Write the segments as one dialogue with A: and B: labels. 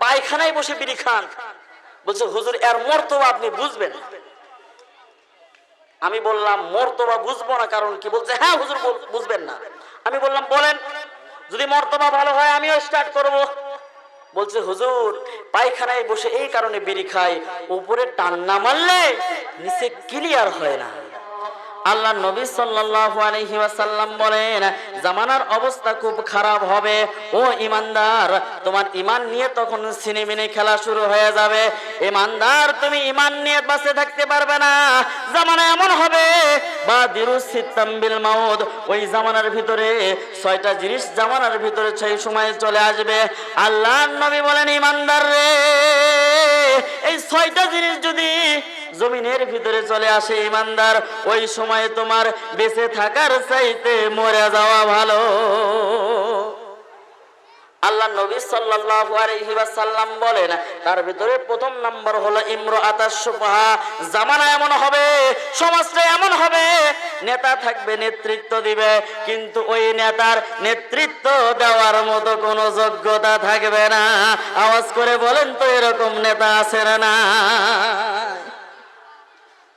A: পায়খানায় বসে বিড়ি খান। বলছে, হুজুর, এর মর্তবা আপনি বুঝবেন আমি বললাম, মর্তবা বুঝব না, কারণ কি? বলছে হ্যাঁ হুজুর বুঝবেন না। আমি বললাম, বলেন, যদি মর্তবা ভালো হয়, আমিও স্টার্ট করব। বলছে, হুজুর, পায়খানায় বসে এই কারণে বিড়ি খাই, উপরে টান না মারলে নিচে ক্লিয়ার হয় না। আল্লাহ নবী সাল্লাল্লাহু আলাইহি ওয়াসাল্লাম বলেন, জামানার অবস্থা খুব খারাপ হবে। ও ইমানদার, তোমার ইমান নিয়ে তখন সিনেমিনে খেলা শুরু হয়ে যাবে। ইমানদার, তুমি ইমান নিয়ে বাঁচে থাকতে পারবে না। জামানা এমন হবে, বা দিরুসিত্তাম বিল মাউদ ওই জামানার ভিতরে ছয়টা জিনিস জামানার ভিতরে সেই সময় চলে আসবে। আল্লাহ নবী বলেন, ইমানদার রে, এই ছয়টা জিনিস যদি জমিনের ভিতরে চলে আসে ইমানদার, ওই সময় তোমার বেঁচে থাকার চাইতে মরে যাওয়া ভালো। আল্লাহ নবী সাল্লাল্লাহু ওয়াসাল্লাম বলেন, তার ভিতরে প্রথম নাম্বার হলো ইমরাআতাস সুফাহা জামানা এমন হবে, সমাজটা এমন হবে, নেতা থাকবে, নেতৃত্ব দিবে, কিন্তু ওই নেতার নেতৃত্ব দেওয়ার মতো কোনো যোগ্যতা থাকবে না। আওয়াজ করে বলেন তো, এরকম নেতা আছে না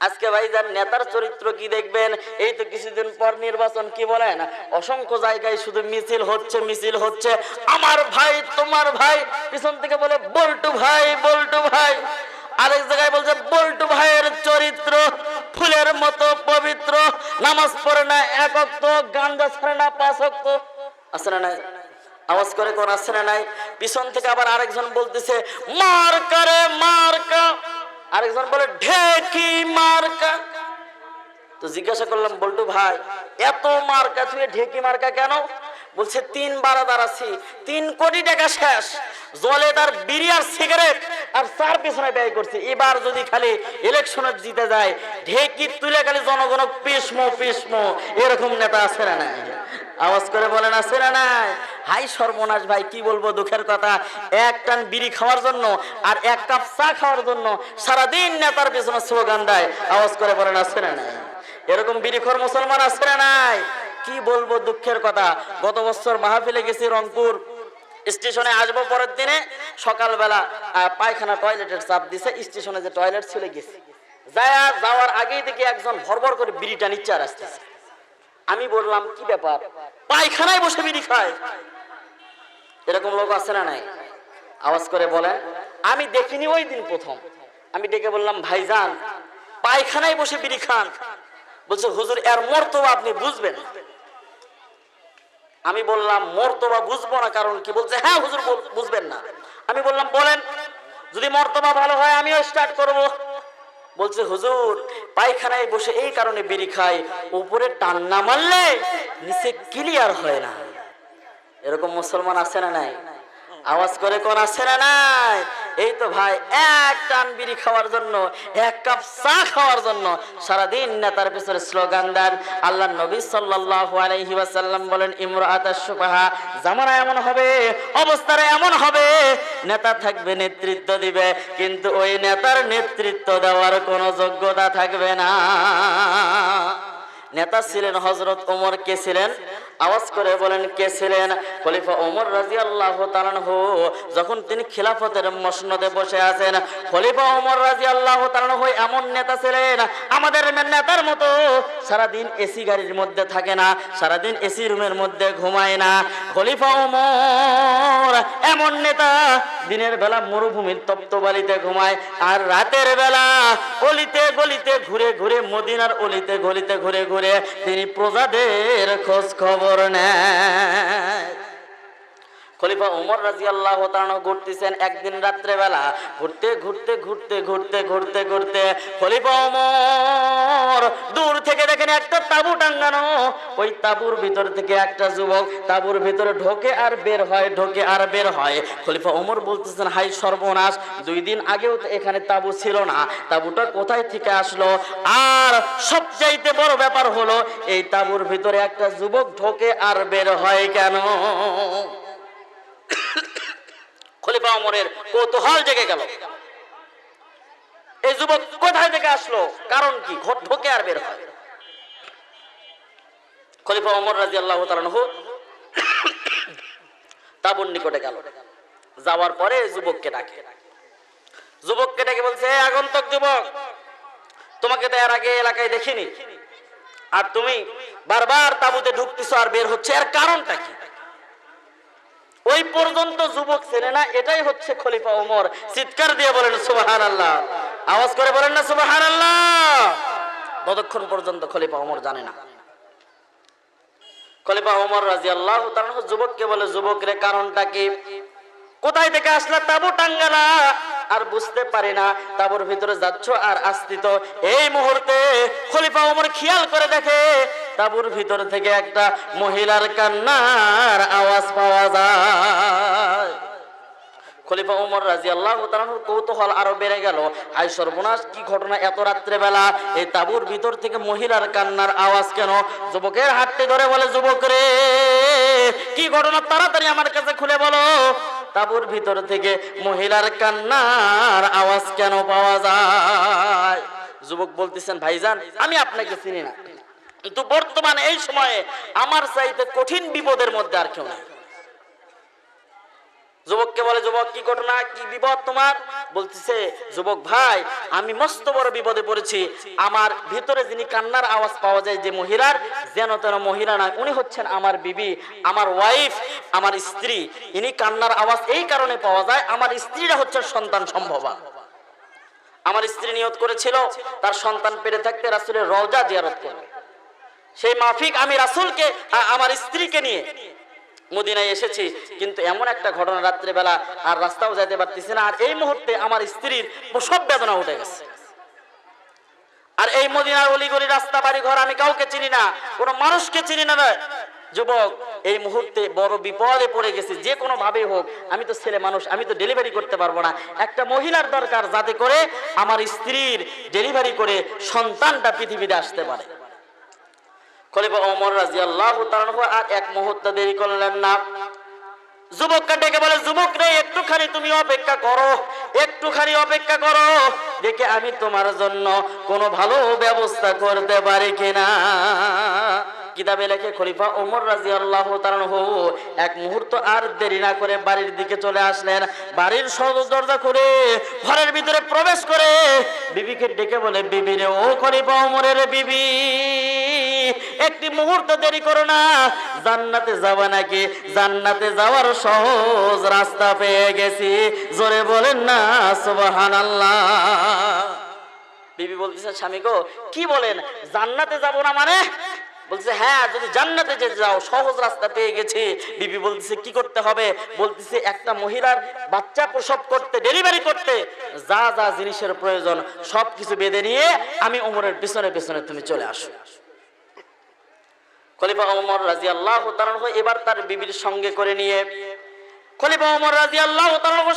A: আজকে ভাইজান নেতার চরিত্র কি দেখবেন? এই তো কিছুদিন পর নির্বাচন, কি বলেন? অসংখ্য জায়গায় শুধু মিছিল হচ্ছে মিছিল হচ্ছে। আমার ভাই, তোমার ভাই, পিছন থেকে বলে, বল্টু ভাই বল্টু ভাই। আরেক জায়গায় বলছে, বল্টু ভাইয়ের চরিত্র ফুলের মতো পবিত্র। নামাজ পড়ে না একক তো গান্দা ছাড়ে না পাঁচ অক্ত। আছে না নাই? আওয়াজ করে কোন আছে না নাই? পিছন থেকে আবার আরেকজন বলতেছে, মার করে আরেকজন বলে, ঢেকি মার্কা। তো জিজ্ঞাসা করলাম, বল্টু ভাই, এত মার্কা, তুই ঢেকি মার্কা কেন? বলছে, তিন বারাদার আছি, তিন কোটি টাকা শেষ। জলে তার বিড়ি আর সিগারেট আর চার পিছনে ব্যয় করছে। এবার যদি খালি ইলেকশনে জিতে যায়, ঢেকি তুলে খালি জনগণ পিসমো পিসমো, এরকম নেতা আছে না নাই? আওয়াজ করে বলেন আছে না। নাই হাই সর্বনাশ ভাই, কি বলব দুঃখের কথা? এক টান বিড়ি খাওয়ার জন্য আর এক কাপ চা খাওয়ার জন্য সারাদিন নেতার পেছনে স্লোগান দেয়। আওয়াজ করে বলেন আছে না। নাই এরকম বিড়িখোর মুসলমান আছে না নাই। কি বলব দুঃখের কথা? গত বছর মাহফিলে গেছি রংপুর। স্টেশনে আসব পরের দিনে। সকালবেলা পায়খানা টয়লেটের চাপ দিছে। স্টেশনে যে টয়লেট ছিল গেছি। যায়া যাওয়ার আগেই দেখি একজন ভরভর করে বিড়িটা নিচ্ছে আর আসতেছে। আমি বললাম, কি ব্যাপার? পায়খানায় বসে বিড়ি খায়। এরকম লোক আছে না নাই? আওয়াজ করে বলেন আমি দেখিনি ওই দিন প্রথম। আমি ডেকে বললাম, ভাইজান, পায়খানায় বসে বিড়ি খান। বলছে, হুজুর, এর মর্তবা আপনি বুঝবেন আমি বললাম, মর্তবা বুঝব না, কারণ কি? বলছে হ্যাঁ হুজুর বুঝবেন না। আমি বললাম, বলেন, যদি মর্তবা ভালো হয়, আমিও স্টার্ট করব। বলছে, হুজুর, পায়খানায় বসে এই কারণে বিড়ি খায় উপরে টান না মারলে নিচে ক্লিয়ার হয় না। এরকম মুসলমান আছে না নাই? আওয়াজ করে কোন আছে না নাই? এই তো ভাই, এক টান বিড়ি খাওয়ার জন্য, এক কাপ চা খাওয়ার জন্য সারাদিন নেতার পিছনে স্লোগান দেন। আল্লাহ নবী আলাইহি ওয়াসাল্লাম বলেন ইমরাআতাস সুবাহা জামানা এমন হবে, অবস্থাটা এমন হবে, নেতা থাকবে, নেতৃত্ব দিবে, কিন্তু ওই নেতার নেতৃত্ব দেওয়ার কোনো যোগ্যতা থাকবে না। নেতা ছিলেন হজরত ওমর, কে ছিলেন? আওয়াজ করে বলেন, কে ছিলেন? খলিফা ওমর রাজি আল্লাহ যখন তিনি খিলাফতের মসনদে বসে আছেন, খলিফা ওমর রাজি আল্লাহ তালানহু এমন নেতা ছিলেন, আমাদের নেতার মতো। সারাদিন এসি গাড়ির মধ্যে থাকে না, সারাদিন এসি রুমের মধ্যে ঘুমায় না। খলিফা ওমর এমন নেতা, দিনের বেলা মরুভূমির তপ্ত বালিতে ঘুমায়, আর রাতের বেলা অলিতে গলিতে ঘুরে ঘুরে মদিনার অলিতে গলিতে ঘুরে ঘুরে তিনি প্রজাদের খোঁজ খবর নেয় খলিফা উমর রাজি আল্লাহ ঘুরতেছেন একদিন রাত্রে বেলা ঘুরতে ঘুরতে ঘুরতে ঘুরতে ঘুরতে ঘুরতে খলিফা উমর দূর থেকে দেখেন একটা তাবু টাঙ্গানো ওই তাবুর ভিতর থেকে একটা যুবক তাবুর ভিতরে ঢোকে আর বের হয়, ঢোকে আর বের হয়। খলিফা উমর বলতেছেন, হাই সর্বনাশ, দুই দিন আগেও তো এখানে তাবু ছিল না। তাবুটা কোথায় থেকে আসলো? আর সবচাইতে বড় ব্যাপার হলো, এই তাবুর ভিতরে একটা যুবক ঢোকে আর বের হয় কেন? খলিফা অমরের কৌতূহল জেগে গেল। এই যুবক কোথায় থেকে আসলো? কারণ কি? ঘর ঢোকে আর বের হয়। খলিফা ওমর রাজি আল্লাহ তাবুর নিকটে গেল। যাওয়ার পরে যুবককে ডাকে। যুবককে ডেকে বলছে "এই আগন্তক যুবক, তোমাকে তো এর আগে এলাকায় দেখিনি। আর তুমি বারবার তাবুতে ঢুকতেছো আর বের হচ্ছে। এর কারণটা কি? ওই পর্যন্ত যুবক চেনে না, এটাই হচ্ছে খলিফা ওমর। চিৎকার দিয়ে বলেন সুবাহান আল্লাহ আওয়াজ করে বলেন না সুবাহান আল্লাহ ততক্ষণ পর্যন্ত খলিফা ওমর জানে না। খলিফা রাজি আল্লাহ যুবককে বলে কারণটা কি? কোথায় থেকে আসলা? তাবু টাঙ্গালা। আর বুঝতে পারি না, তাবুর ভিতরে যাচ্ছ আর আসতিত এই মুহূর্তে খলিফা ওমর খেয়াল করে দেখে তাবুর ভিতর থেকে একটা মহিলার কান্নার আওয়াজ পাওয়া যায়। খলিফা উমর রাজি আল্লাহ কৌতূহল আরও বেড়ে গেল। আই সর্বনাশ, কি ঘটনা এত রাত্রে বেলা এই তাবুর ভিতর থেকে মহিলার কান্নার আওয়াজ কেন? যুবকের হাতটি ধরে বলে, যুবক রে, কি ঘটনা? তাড়াতাড়ি আমার কাছে খুলে বলো। তাবুর ভিতর থেকে মহিলার কান্নার আওয়াজ কেন পাওয়া যায়? যুবক বলতেছেন, ভাইজান, আমি আপনাকে চিনি না। কিন্তু বর্তমানে এই সময়ে আমার চাইতে কঠিন বিপদের মধ্যে আর কেউ নাই। যুবককে বলে, যুবক, কি ঘটনা? কি বিপদ তোমার? বলতেছে, যুবক ভাই, আমি মস্ত বড় বিপদে পড়েছি। আমার ভিতরে যিনি কান্নার আওয়াজ পাওয়া যায় যে মহিলার, যেন তেন মহিলা না উনি হচ্ছেন আমার বিবি, আমার ওয়াইফ, আমার স্ত্রী। ইনি কান্নার আওয়াজ এই কারণে পাওয়া যায়, আমার স্ত্রীরা হচ্ছে সন্তান সম্ভবা। আমার স্ত্রী নিয়ত করেছিল, তার সন্তান পেরে থাকতে রাসুলের রওজা জিয়ারত করবে। সেই মাফিক আমি রাসুলকে আমার স্ত্রীকে নিয়ে মদিনায় এসেছি। কিন্তু এমন একটা ঘটনা রাত্রেবেলা আর রাস্তাও যাইতে পারতেছি না। আর এই মুহূর্তে আমার স্ত্রীর প্রসব বেদনা উঠে গেছে। আর এই মদিনার অলিগলি রাস্তা বাড়ি ঘর আমি কাউকে চিনি না, কোনো মানুষকে চিনি না। যুবক, এই মুহূর্তে বড় বিপদে পড়ে গেছে। যে কোনো ভাবে হোক, আমি তো ছেলে মানুষ, আমি তো ডেলিভারি করতে পারব না। একটা মহিলার দরকার, যাতে করে আমার স্ত্রীর ডেলিভারি করে সন্তানটা পৃথিবীতে আসতে পারে। খলিফা ওমর রাজি আল্লাহ আর এক মুহূর্ত দেরি করলেন না। যুবককে ডেকে বলে, যুবক রে, একটুখানি তুমি অপেক্ষা করো, একটুখানি অপেক্ষা করো। দেখে আমি তোমার জন্য কোনো ভালো ব্যবস্থা করতে পারি কিনা? কিতাবে লেখে খলিফা ওমর রাজি আল্লাহ এক মুহূর্ত আর দেরি না করে বাড়ির দিকে চলে আসলেন। বাড়ির সদর দরজা করে ঘরের ভিতরে প্রবেশ করে বিবিকে ডেকে বলে, বিবি রে, ও খলিফা ওমরের বিবি, একটি মুহূর্ত দেরি করো না। জান্নাতে যাবা নাকি? জান্নাতে যাওয়ার সহজ রাস্তা পেয়ে গেছি। জোরে বলেন না, সুবহানাল্লাহ। বিবি বলতেছে, স্বামী গো, কি বলেন? জান্নাতে যাব না মানে বলছে হ্যাঁ যদি জান্নাতে যেতে যাও, সহজ রাস্তা পেয়ে গেছি। বিবি বলতেছে, কি করতে হবে? বলতেছে, একটা মহিলার বাচ্চা প্রসব করতে, ডেলিভারি করতে। যা যা জিনিসের প্রয়োজন সব কিছু বেঁধে নিয়ে আমি ওমরের পিছনে পিছনে তুমি চলে আসো। খলিফা ওমর রাজি আল্লাহ এবার তার বিবির সঙ্গে করে নিয়ে, খলিফা ওমর রাজি আল্লাহ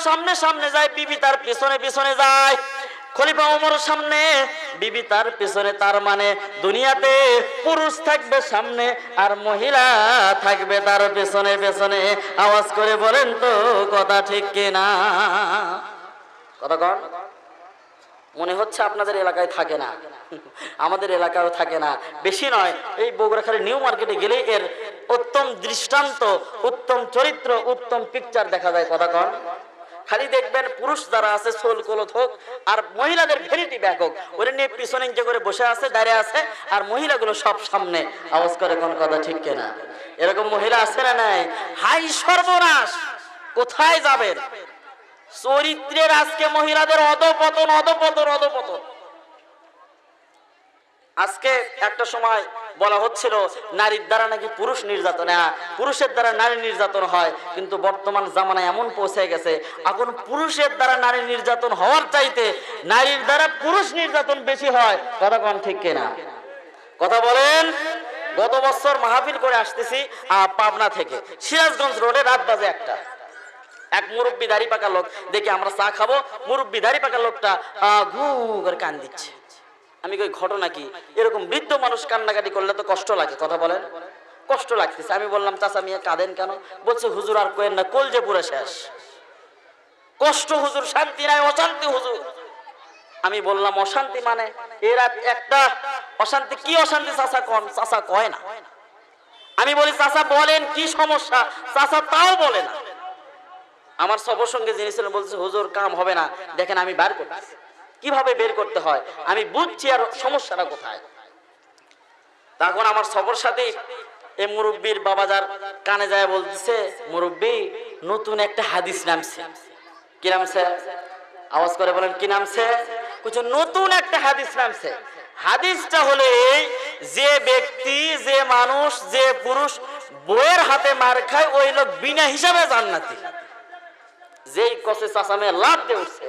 A: সামনে সামনে যায়, বিবি তার পিছনে পিছনে যায়। খলিফা ওমর সামনে, বিবি তার পিছনে, তার মানে দুনিয়াতে পুরুষ থাকবে সামনে আর মহিলা থাকবে তার পেছনে পেছনে। আওয়াজ করে বলেন তো, কথা ঠিক কিনা? কথা কন। মনে হচ্ছে আপনাদের এলাকায় থাকে না। আমাদের এলাকায়ও থাকে না। বেশি নয়, এই বগুড়াখালী নিউ মার্কেটে গেলে এর উত্তম দৃষ্টান্ত, উত্তম চরিত্র, উত্তম পিকচার দেখা যায়। কথা কন। খালি দেখবেন পুরুষ যারা আছে, সোল কলত হোক, আর মহিলাদের ভেরিটি ব্যাগ হোক, ওরা নিয়ে পিছনে যে করে বসে আছে, দাঁড়িয়ে আছে, আর মহিলাগুলো সব সামনে। আওয়াজ করে কোন কথা ঠিক কেনা? এরকম মহিলা আছে না নাই? হাই সর্বনাশ! কোথায় যাবেন? চরিত্রের আজকে মহিলাদের অধপতন অধপতন অধপতন। আজকে একটা সময় বলা হচ্ছিল, নারীর দ্বারা নাকি পুরুষ নির্যাতন হ্যাঁ পুরুষের দ্বারা নারী নির্যাতন হয়, কিন্তু বর্তমান জামানায় এমন পৌঁছে গেছে, এখন পুরুষের দ্বারা নারী নির্যাতন হওয়ার চাইতে নারীর দ্বারা পুরুষ নির্যাতন বেশি হয়, কথা কম ঠিক কিনা? কথা বলেন? গত বছর মাহফিল করে আসতেছি পাবনা থেকে, সিরাজগঞ্জ রোডে রাত বাজে একটা। এক মুরব্বী দাড়ি পাকা লোক, দেখে আমরা চা খাব, মুরব্বী দাড়ি পাকা লোকটা ঘু করে কান দিচ্ছে আমি কই, ঘটনা কি? এরকম বৃদ্ধ মানুষ কান্নাকাটি করলে তো কষ্ট লাগে, কথা বলেন। কষ্ট লাগতেছে। আমি বললাম, চাচা মিয়া কাঁদেন কেন? বলছে, হুজুর আর কোয়েন না কল যে পুরে শেষ। কষ্ট হুজুর, শান্তি নাই, অশান্তি হুজুর। আমি বললাম, অশান্তি মানে? এরা একটা, অশান্তি কি অশান্তি চাচা কন? চাচা কয় না। আমি বলি, চাচা বলেন, কি সমস্যা? চাচা তাও বলে না। আমার সবর সঙ্গে ছিলেন বলছে, হুজুর, কাম হবে না। দেখেন আমি বার করতেছি কীভাবে বের করতে হয়? আমি বুঝছি আর সমস্যাটা কোথায়। তখন আমার সবর সাথে এই মুরব্বীর বাবাজার কানে যায় বলতেছে, মুরব্বী, নতুন একটা হাদিস নামছে। কি নামছে? আওয়াজ করে বলেন, কি নামছে? কিছু নতুন একটা হাদিস নামছে। হাদিসটা হলে এই, যে ব্যক্তি, যে মানুষ, যে পুরুষ বইয়ের হাতে মার খায়, ওই লোক বিনা হিসাবে জান্নাতি। যেই কসে চাষামে লাভ দিয়ে উঠছে।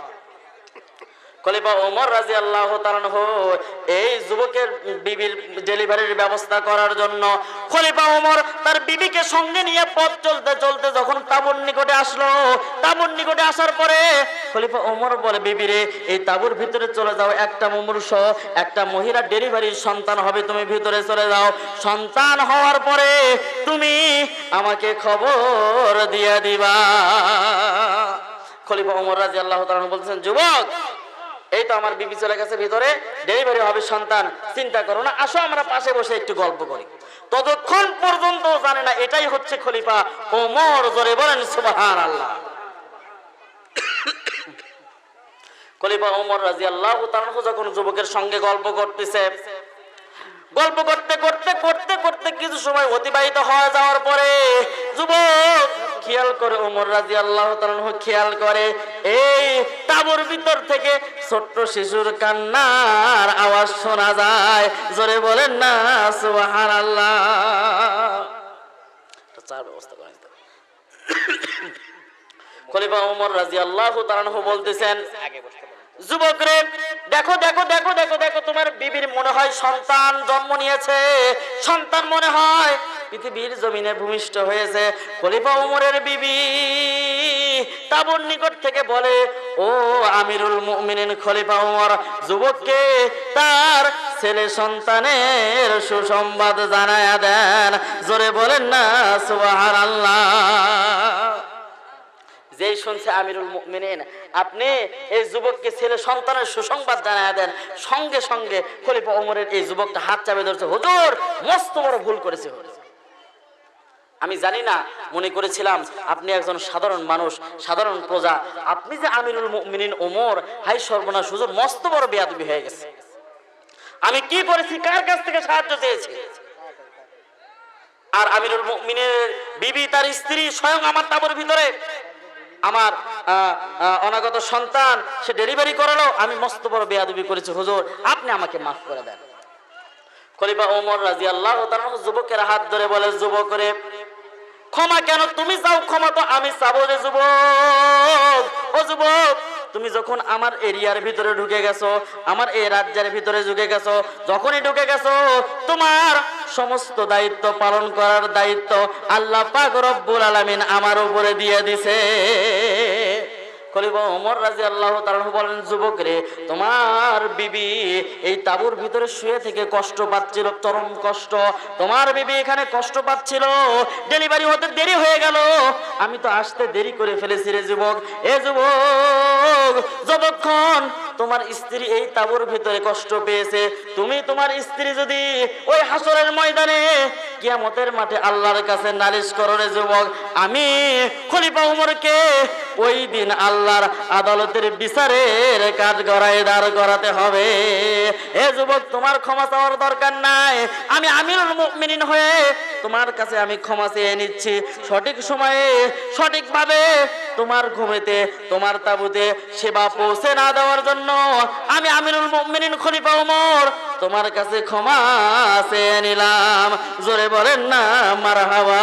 A: খলিফা ওমর রাজি আল্লাহ এই যুবকের বিবির ডেলিভারির ব্যবস্থা করার জন্য। খলিফা ওমর তার বিবিকে সঙ্গে নিয়ে পথ চলতে চলতে যখন তাবুর নিকটে আসলো, তাবুর নিকটে আসার পরে খলিফা ওমর বলে বিবিরে এই তাবুর ভিতরে চলে যাও, একটা মুমূর্ষ, একটা মহিলা ডেলিভারির সন্তান হবে, তুমি ভিতরে চলে যাও। সন্তান হওয়ার পরে তুমি আমাকে খবর দিয়ে দিবা। খলিফা ওমর রাজি আল্লাহ বলছেন, যুবক এই তো আমার বিবি চলে গেছে ভিতরে ডেলিভারি হবে সন্তান, চিন্তা করো না, আসো আমরা পাশে বসে একটু গল্প করি। ততক্ষণ পর্যন্ত জানে না, এটাই হচ্ছে খলিফা ওমর জোরে বলেন সুবাহান আল্লাহ খলিফা ওমর রাজি আল্লাহ যখন যুবকের সঙ্গে গল্প করতেছে, গল্প করতে করতে করতে করতে কিছু সময় অতিবাহিত হয়ে যাওয়ার পরে যুবক খেয়াল করে ওমর রাজি আল্লাহ খেয়াল করে, এই তাবুর ভিতর থেকে ছোট্ট শিশুর কান্নার আওয়াজ শোনা যায়। জোরে বলেন না সুবাহান আল্লাহ চার ব্যবস্থা করেন খলিফা রাজি আল্লাহ বলতেছেন যুবক রে দেখো দেখো দেখো দেখো দেখো, তোমার বিবির মনে হয় সন্তান জন্ম নিয়েছে। সন্তান মনে হয় পৃথিবীর জমিনে ভূমিষ্ঠ হয়েছে। খলিফা উমরের বিবি তাবুর নিকট থেকে বলে, ও আমিরুল মুমিনিন খলিফা উমর, যুবককে তার ছেলে সন্তানের সুসংবাদ জানায়া দেন। জোরে বলেন না, সুবহানাল্লাহ। যেই শুনছে আমিরুল মুমিনিন, আপনি এই যুবককে ছেলে সন্তানের সুসংবাদ জানায় দেন। সঙ্গে সঙ্গে খলিফা ওমরের এই যুবকটা হাত চাপে ধরছে, হুজুর, মস্ত বড় ভুল করেছে। হুজুর। আমি জানি না, মনে করেছিলাম আপনি একজন সাধারণ মানুষ, সাধারণ প্রজা। আপনি যে আমিরুল মুমিনিন ওমর, হাই সর্বনাশ হুজুর, মস্ত বড় বেয়াদবি হয়ে গেছে। আমি কি করেছি, কার কাছ থেকে সাহায্য চেয়েছি? আর আমিরুল মুমিনের বিবি, তার স্ত্রী স্বয়ং আমার তাবুর ভিতরে। আমার অনাগত সন্তান, সে ডেলিভারি করালো। আমি মস্ত বড় বেয়াদবি করেছি, হুজুর, আপনি আমাকে মাফ করে দেন। খলিফা ওমর রাজি আল্লাহ যুবকের হাত ধরে বলে যুবকরে ক্ষমা কেন? তুমি চাও ক্ষমা তো আমি চাবো যে যুবক। ও যুবক, তুমি যখন আমার এরিয়ার ভিতরে ঢুকে গেছো, আমার এই রাজ্যের ভিতরে ঢুকে গেছো, যখনই ঢুকে গেছো, তোমার সমস্ত দায়িত্ব পালন করার দায়িত্ব আল্লাহ পাক রব্বুল আলামিন আমার উপরে দিয়ে দিছে। খলিফা ওমর রাজি আল্লাহ বলেন যুবক রে তোমার বিবি এই তাবুর ভিতরে শুয়ে থেকে কষ্ট পাচ্ছিল, চরম কষ্ট। তোমার বিবি এখানে কষ্ট পাচ্ছিল। ডেলিভারি হতে দেরি হয়ে গেল। আমি তো আসতে দেরি করে ফেলেছি রে যুবক। এ যুবক, যতক্ষণ তোমার স্ত্রী এই তাবুর ভিতরে কষ্ট পেয়েছে, তুমি তোমার স্ত্রী যদি ওই হাসরের ময়দানে কিয়ামতের মাঠে আল্লাহর কাছে নালিশ করো রে যুবক। আমি খলিফা উমরকে ওই দিন আল্লাহর আদালতের বিচারের কাজ গড়ায় দাঁড় করাতে হবে। এ যুবক, তোমার ক্ষমা চাওয়ার দরকার নাই। আমি আমিরুল মুমিনিন হয়ে তোমার কাছে আমি ক্ষমা চেয়ে নিচ্ছি। সঠিক সময়ে, সঠিকভাবে তোমার ঘুমেতে, তোমার তাবুতে সেবা পৌঁছে না দেওয়ার জন্য আমি আমিরুল মুমিনিন খলিফা ওমর তোমার কাছে ক্ষমা চেয়ে নিলাম। জোরে বলেন না, মারহাবা।